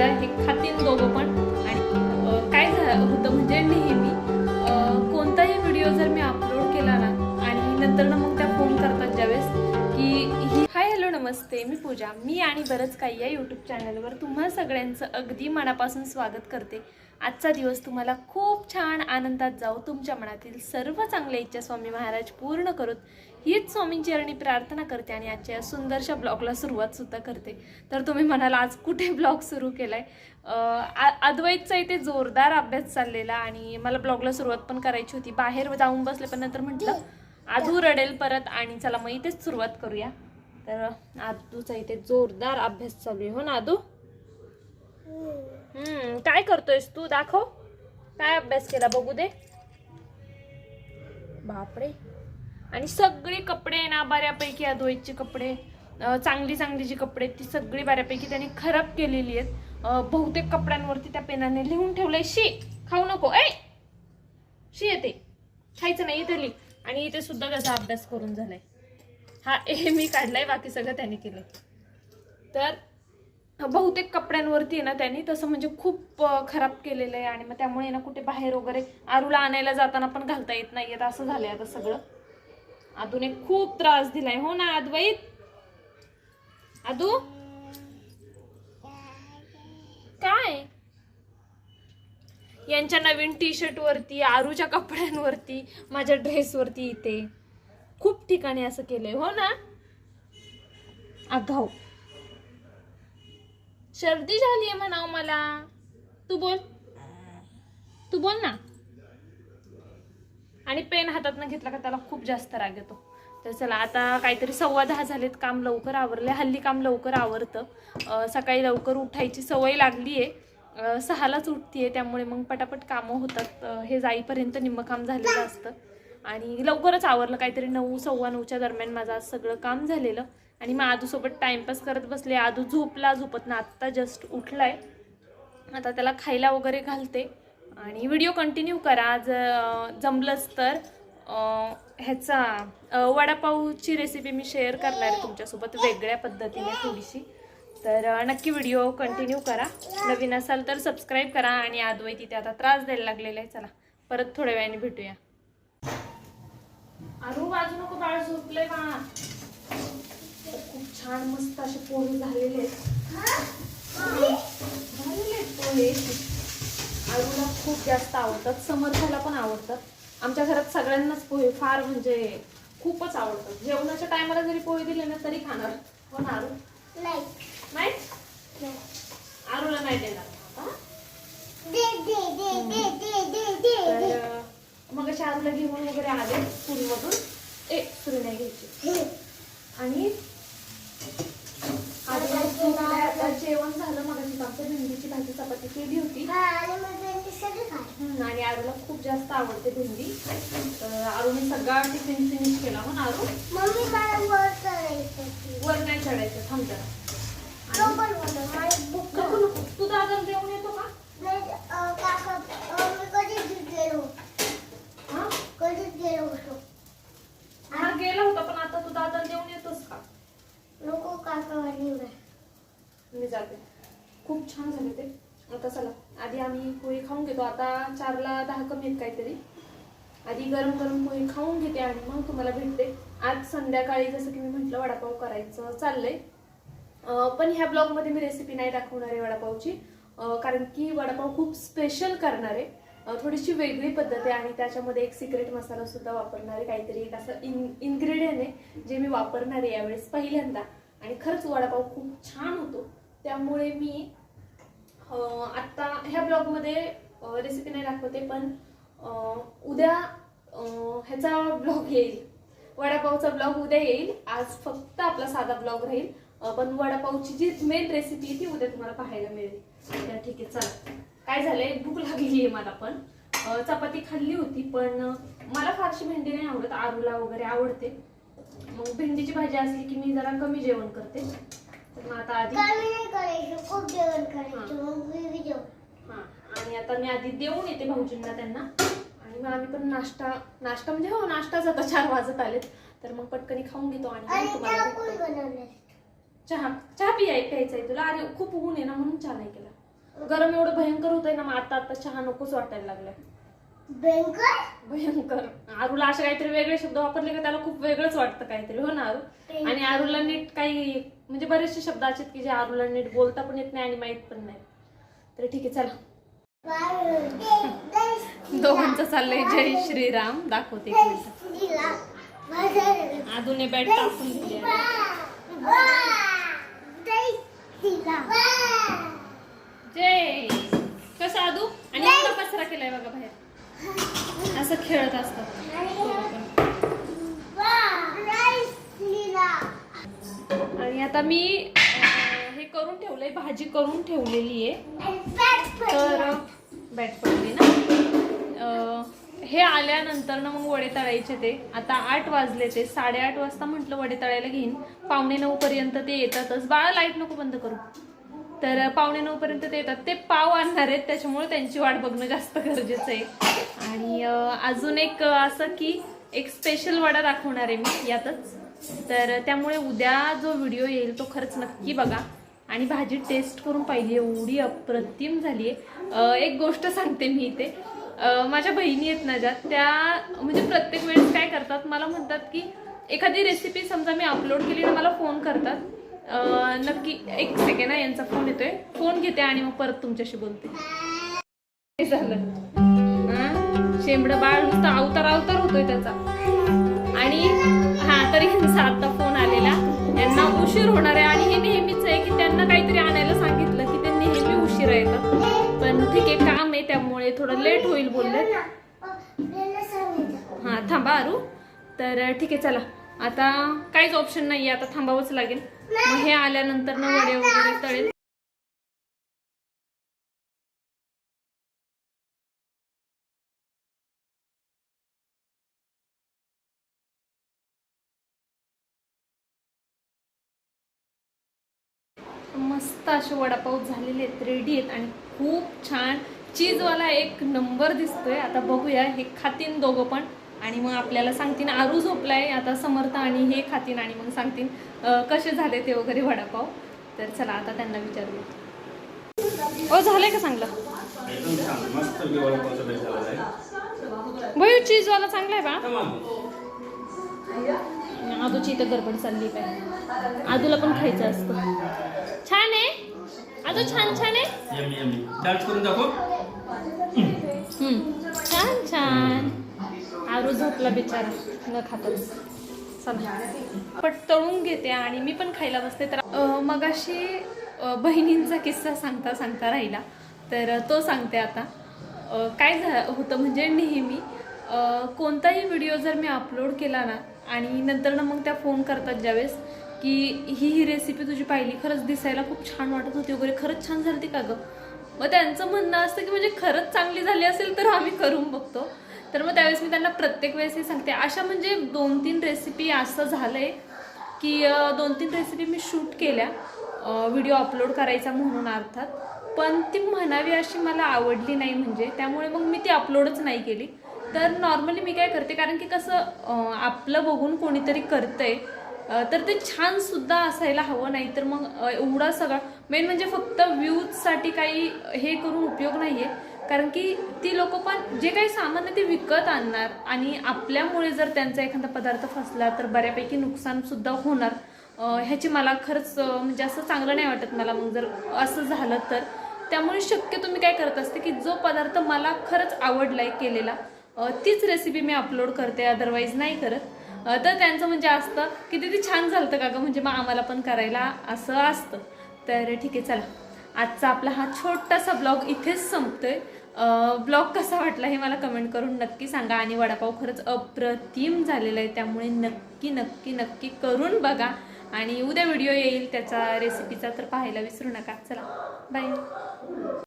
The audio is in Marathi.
शिळ्या हे खातीन दोघं पण. नमस्ते मी पूजा. मी आणि बरंच काही या यूट्यूब चॅनलवर तुम्हा सगळ्यांचं अगदी मनापासून स्वागत करते. आजचा दिवस तुम्हाला खूप छान आनंदात जाऊ तुमच्या मनातील सर्व चांगल्या इच्छा स्वामी महाराज पूर्ण करूत. हीच स्वामींची चरणी प्रार्थना करते आणि आजच्या या सुंदरशा ब्लॉगला सुरुवात सुद्धा करते. तर तुम्ही म्हणाल आज कुठे ब्लॉग सुरू केलाय? अं, आ- अद्वैतचा इथे जोरदार अभ्यास चाललेला आणि मला ब्लॉगला सुरुवात पण करायची होती. बाहेर जाऊन बसले पण नंतर म्हटलं आधू रडेल परत आणि चला मग इथेच सुरुवात करूया. तर आदूचा इथे जोरदार अभ्यास चालू आहे. हो ना आदू? हम्म काय करतोयस तू? दाखव. काय अभ्यास केला बघू दे. बापरे. आणि सगळे कपडे ना बऱ्यापैकी आदोईचे कपडे. चांगली चांगली जी कपडे आहेत ती सगळी बऱ्यापैकी त्यांनी खराब केलेली आहेत. बहुतेक कपड्यांवरती त्या पेनाने लिहून ठेवलंय. शी खाऊ नको. ए शी येते. खायचं नाही इथे लिह. आणि इथे सुद्धा त्याचा अभ्यास करून झालाय. हा हे मी काढलाय बाकी सगळं त्यांनी केलंय. तर बहुतेक कपड्यांवरती आहे ना त्यांनी तसं म्हणजे खूप खराब केलेलं आहे आणि मग त्यामुळे ना कुठे बाहेर वगैरे आरूला आणायला जाताना पण घालता येत नाहीयेत असं झालंय आता सगळं. अजून एक खूप त्रास दिलाय. हो ना अद्वैत? अदू? काय? यांच्या नवीन टी शर्ट वरती आरूच्या कपड्यांवरती माझ्या ड्रेसवरती इथे. खूप ठिकाणी असं केलंय. हो ना? आगाऊ. सर्दी झाली आहे म्हणाव मला. तू बोल. तू बोल ना. आणि पेन हातात न घेतला का त्याला खूप जास्त राग येतो. तर चला आता काहीतरी सव्वा दहा झालेत काम लवकर आवरले. हल्ली काम लवकर आवरतं. सकाळी लवकर उठायची सवय लागली आहे. सहालाच उठतीये त्यामुळे मग पटापट कामं होतात. हे जाईपर्यंत निम्म काम झालेलं असतं. आणि लवकरच आवरलं. काहीतरी नऊ सव्वा नऊच्या दरम्यान माझं आज सगळं काम झालेलं. आणि मग आदूसोबत टाइमपास करत बसले. आदू झोपला झोपत ना आत्ता जस्ट उठलाय. आता त्याला खायला वगैरे घालते. आणि व्हिडिओ कंटिन्यू करा. आज जमलंच तर ह्याचा वडापावची रेसिपी मी शेअर करणार आहे तुमच्यासोबत वेगळ्या पद्धतीने थोडीशी. तर नक्की व्हिडिओ कंटिन्यू करा. नवीन असाल तर सबस्क्राईब करा. आणि आदवै तिथे आता त्रास द्यायला लागलेला आहे. चला परत थोड्या वेळाने भेटूया. अरू वाजू नको बाळ झोपलंय बाळा खूप छान मस्त असे पोहे झालेले आहेत. झालेले आहेत पोहे. आळूला खूप जास्त आवडतात. समर्थाला पण आवडतात. आमच्या घरात सगळ्यांनाच पोहे फार म्हणजे खूपच आवडतात. जेवणाच्या टायमाला जरी पोहे दिले ना तरी खाणार. हो ना आरू? नाही. नाही? आरूला नाही देणार. आता. दे दे दे दे दे दे दे तर दे अं, मग अशा आरूला घेऊन वगैरे आले. स्कूलमधून ए सुरू नाही घ्यायची आणि आता जेवण झालं मग आमच्या भेंडीची भाजी चपाती केली होती. हा आणि आरूला खूप जास्त आवडते भेंडी. आरूने सगळा टिफिन फिनिश केला हो ना आरू वर नाही चढायचं थांब जरा आणि- लवकर बोलव, माझी बुक नको नको तू दादा जेवण येतो का नाही, अं, काका अं, मी कधीच गेलो हा कधीच गेलो होतो हा गेला होता पण आता तू दादा जेवण येतोस का नको काका वाली मी जाते. खूप छान झाले ते. आता चला. आधी आम्ही पोहे खाऊन घेतो. आता चारला दहा कमी आहेत काहीतरी. आधी गरम गरम पोहे खाऊन घेते आणि मग तुम्हाला भेटते. आज संध्याकाळी जसं की मी म्हटलं वडापाव करायचं चाललंय. पण ह्या ब्लॉगमध्ये मी रेसिपी नाही दाखवणार आहे वडापावची. कारण की वडापाव खूप स्पेशल करणार आहे. थोडीशी वेगळी पद्धत आहे आणि त्याच्यामध्ये एक सिक्रेट मसाला सुद्धा वापरणार आहे. काहीतरी एक असं इन इन्ग्रेडियंट आहे जे मी वापरणार आहे यावेळेस पहिल्यांदा. आणि खरंच वडापाव खूप छान होतो. त्यामुळे मी आत्ता ह्या ब्लॉगमध्ये रेसिपी नाही दाखवते पण उद्या ह्याचा ब्लॉग येईल. वडापावचा ब्लॉग उद्या येईल. आज फक्त आपला साधा ब्लॉग राहील. पण वडापावची जी मेन रेसिपी आहे ती उद्या तुम्हाला पाहायला मिळेल. तर ठीक आहे चला. काय झालंय? भूक लागलेली आहे मला पण. चपाती खाल्ली होती पण मला फारशी भेंडी नाही आवडत. आरूला वगैरे आवडते. मग भेंडीची भाजी असली की मी जरा कमी जेवण करते. मग आता आधी कमी नाही करायचं खूप जेवण करायचं. मग मी जेवण. हा. आणि आता मी आधी देऊन येते भाऊजींना त्यांना. आणि मग आम्ही पण नाश्ता नाश्ता म्हणजे हो नाश्ताच आता चार वाजत आलेत. तर मग पटकनी खाऊन घेतो आणि आणि मग तुम्हाला त्याला कोण भेटते. बनवलं चहा. चहा पियाय प्यायचा आहे तुला. अरे खूप ऊन आहे ना म्हणून चहा नाही केला. गरम एवढं भयंकर होतंय ना मग आता आता चहा नकोच वाटायला लागलाय. भयंकर? भयंकर. आरूला असे काहीतरी वेगळे शब्द वापरले का त्याला खूप वेगळंच वाटतं काहीतरी. हो ना आरू? आणि आरूला नीट काही म्हणजे बरेचसे शब्द असे आहेत की जे आरूला नीट बोलता पण येत नाही आणि माहीत पण नाही. तर ठीक आहे चला. दोघांचं चाललंय जय श्रीराम. दाखवते एक मिनिट. आदूने बॅट टाकून दिली. जय कसं आदू? आणि कचरा केलाय बघा बाहेर. असं खेळत असतात. आता मी हे करून ठेवलंय भाजी करून ठेवलेली आहे. तर बॅट पडली ना? हे आल्यानंतर ना मग वडे तळायचे ते. आता आठ वाजले ते. साडेआठ वाजता म्हटलं वडे तळायला घेईन. पावणे नऊ पर्यंत ते येतातच. बाळा लाइट नको बंद करू. तर पावणे नऊ पर्यंत ते येतात. ते पाव आणणार आहेत. त्याच्यामुळे त्यांची वाट बघणं जास्त गरजेचं आहे. आणि अजून एक असं की एक स्पेशल वडा दाखवणार आहे मी. यातच. तर त्यामुळे उद्या जो व्हिडिओ येईल तो खरंच नक्की बघा. आणि भाजी टेस्ट करून पाहिली एवढी अप्रतिम झाली आहे. एक गोष्ट सांगते मी इथे. माझ्या बहिणी आहेत ना ज्या त्या म्हणजे प्रत्येक वेळेस काय करतात मला म्हणतात की एखादी रेसिपी समजा मी अपलोड केली ना मला फोन करतात. नक्की एक सेकंड आहे यांचा फोन येतोय. फोन घेते आणि मग परत तुमच्याशी बोलते. झालं. शेंबड बाळ नुसतं अवतार अवतार होतोय त्याचा. आणि हा आता फोन आलेला. यांना उशीर होणार आहे आणि हे नेहमीच आहे की त्यांना काहीतरी आणायला सांगितलं की ते नेहमी उशिरा येतात पण ठीक आहे काम आहे त्यामुळे थोडं लेट होईल बोलले. हा थांबा अरू. तर ठीक आहे चला. आता काहीच ऑप्शन नाही आता थांबावंच लागेल. मग हे आल्यानंतर ना वडे वगैरे तळेल. मस्त असे वडापाव झालेले आहेत रेडी आहेत आणि खूप छान. चीजवाला एक नंबर दिसतोय. आता बघूया हे खातीन दोघं पण. आणि मग आपल्याला सांगतीन आरू झोपलाय आता समर्थ आणि हे खातीन आणि मग सांगतीन कसे झाले ते वगैरे वडापाव. तर चला आता त्यांना विचारूया. ओ झालंय का चांगलं? बघू चीजवाला चांगला आहे बा आदूची इथं गडबड चालली काय आदूला पण खायचं असतं. छान आहे? आदू छान छान आहे. छान छान. आरू झोपला बिचारा. न खातच. चला. पट तळून घेते आणि मी पण खायला बसते. तर मगाशी बहिणींचा किस्सा सांगता सांगता राहिला. तर तो सांगते आता. काय झा होतं म्हणजे नेहमी कोणताही व्हिडिओ जर मी अपलोड केला ना आणि नंतर ना मग त्या फोन करतात ज्यावेळेस की ही ही रेसिपी तुझी पाहिली खरंच दिसायला खूप छान वाटत होती वगैरे. खरंच छान झाली का गं? मग त्यांचं म्हणणं असतं की म्हणजे खरंच चांगली झाली असेल तर आम्ही करून बघतो. तर मग त्यावेळेस मी त्यांना प्रत्येक वेळेस हे सांगते. अशा म्हणजे दोन तीन रेसिपी असं झालं आहे की दोन तीन रेसिपी मी शूट केल्या. व्हिडिओ अपलोड करायचा म्हणून अर्थात. पण ती म्हणावी अशी मला आवडली नाही म्हणजे. त्यामुळे मग मी ती अपलोडच नाही केली. तर नॉर्मली मी काय करते कारण की कसं आपलं बघून कोणीतरी करतंय तर ते छान सुद्धा असायला हवं नाही तर मग एवढा सगळा मेन म्हणजे फक्त व्ह्यूजसाठी काही हे करून उपयोग नाही आहे कारण की ती लोक पण जे काही सामान आहे ते विकत आणणार आणि आपल्यामुळे जर त्यांचा एखादा पदार्थ फसला तर बऱ्यापैकी नुकसानसुद्धा होणार. ह्याची मला खरंच म्हणजे असं चांगलं नाही वाटत मला मग जर असं झालं तर. त्यामुळे शक्यतो मी काय करत असते की जो पदार्थ मला खरंच आवडला आहे केलेला तीच रेसिपी मी अपलोड करते अदरवाईज नाही करत. तर त्यांचं म्हणजे असतं की ते छान झालं का गं? म्हणजे मग आम्हाला पण करायला असं असतं. तर ठीक आहे चला. आजचा आपला हा छोटासा ब्लॉग इथेच संपतोय. ब्लॉग कसा वाटला हे मला कमेंट करून नक्की सांगा. आणि वडापाव खरंच अप्रतिम झालेला आहे. त्यामुळे नक्की नक्की नक्की करून बघा. आणि उद्या व्हिडिओ येईल त्याचा रेसिपीचा तर पाहायला विसरू नका. चला. बाय